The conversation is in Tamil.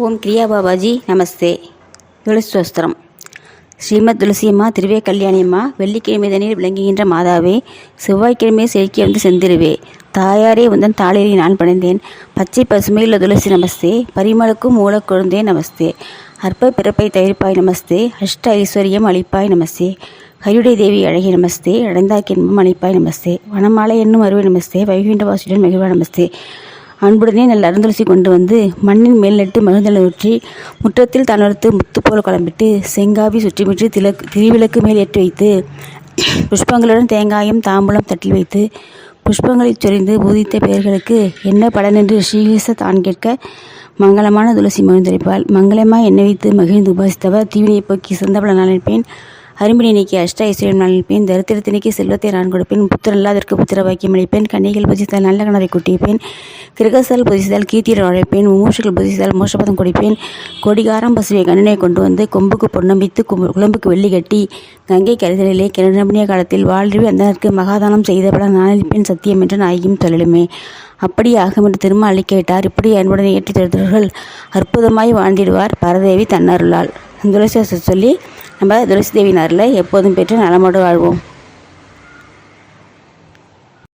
ஓம் கிரியா பாபாஜி நமஸ்தே. துளசி ஸ்ரீமத் துளசியம்மா திருவே கல்யாணியம்மா வெள்ளிக்கிழமை தண்ணீர் விளங்குகின்ற மாதாவே செவ்வாய்க்கிழமை செலுக்கி வந்து செந்திருவே தாயாரே உந்தன் தாளிரை நான் பணிந்தேன். பச்சை பசுமையுள்ள துளசி நமஸ்தே. பரிமளுக்கும் மூலக்குழுந்தே நமஸ்தே. அற்ப பிறப்பை தயிர்ப்பாய் நமஸ்தே. அஷ்ட ஐஸ்வர்யம் அளிப்பாய் நமஸ்தே. கருடை தேவி அழகி நமஸ்தே. அடைந்தாக்கு இன்பம் அளிப்பாய் நமஸ்தே. வனமாலை என்னும் அருவை நமஸ்தே. வைகுண்ட வாசியுடன் மகிழ்வா நமஸ்தே. அன்புடனே நல்ல அருந்துளசி கொண்டு வந்து மண்ணின் மேல் நட்டு மகிழ்ந்தலை ஊற்றி முற்றத்தில் தனர்த்து முத்துப்போல் குழம்பிட்டு செங்காவி சுற்றிமிட்டு திலக் திருவிளக்கு மேல் ஏற்றி வைத்து புஷ்பங்களுடன் தேங்காயும் தாம்பூலம் தட்டில் வைத்து புஷ்பங்களைச் சொரிந்து பூதித்த பெயர்களுக்கு என்ன பலன் என்று ஸ்ரீகேச தான் கேட்க மங்களமான துளசி மகிழ்ந்தளிப்பாள் மங்களமாய் எண்ணெய் வைத்து மகிழ்ந்து உபாசித்தவர் தீவினை போக்கி சிறந்தபல நினைப்பேன். அரும்பினை நீக்கி அஷ்ட ஐஸ்வர்யம் நான் அளிப்பேன் தரித்திரத்தை செல்வத்தை நான் கொடுப்பேன். புத்திர இல்லாதற்கு புத்திர வாக்கியம் அளிப்பேன். கன்னிகள் பூஜித்த நல்ல கணரை கூட்டியிருப்பேன். கிரகசல் புதித்தால் கீர்த்தியுடன் அழைப்பேன். மூஷுகள் புதித்தால் மோஷபதம் கொடுப்பேன். கொடிகாரம் பசுவை கண்ணனை கொண்டு வந்து கொம்புக்கு பொன்னம்பித்து குழம்புக்கு வெள்ளி கட்டி கங்கை கருதலிலே கிரண்டமணிய காலத்தில் வாழ்வி அந்தனருக்கு மகாதானம் செய்தபட நானளிப்பேன் சத்தியம் என்று நாயகியும் சொல்லலுமே. அப்படி ஆகும் என்று திரும்ப அளிக்கிவிட்டார் இப்படி அன்புடன் ஏற்றி தருத்தவர்கள் அற்புதமாய் வாழ்ந்திடுவார் பரதேவி தன்னருளால். துளசி சொல்லி நம்ம துளசி தேவியின் அருளை எப்போதும் பெற்று நலமோடு வாழ்வோம்.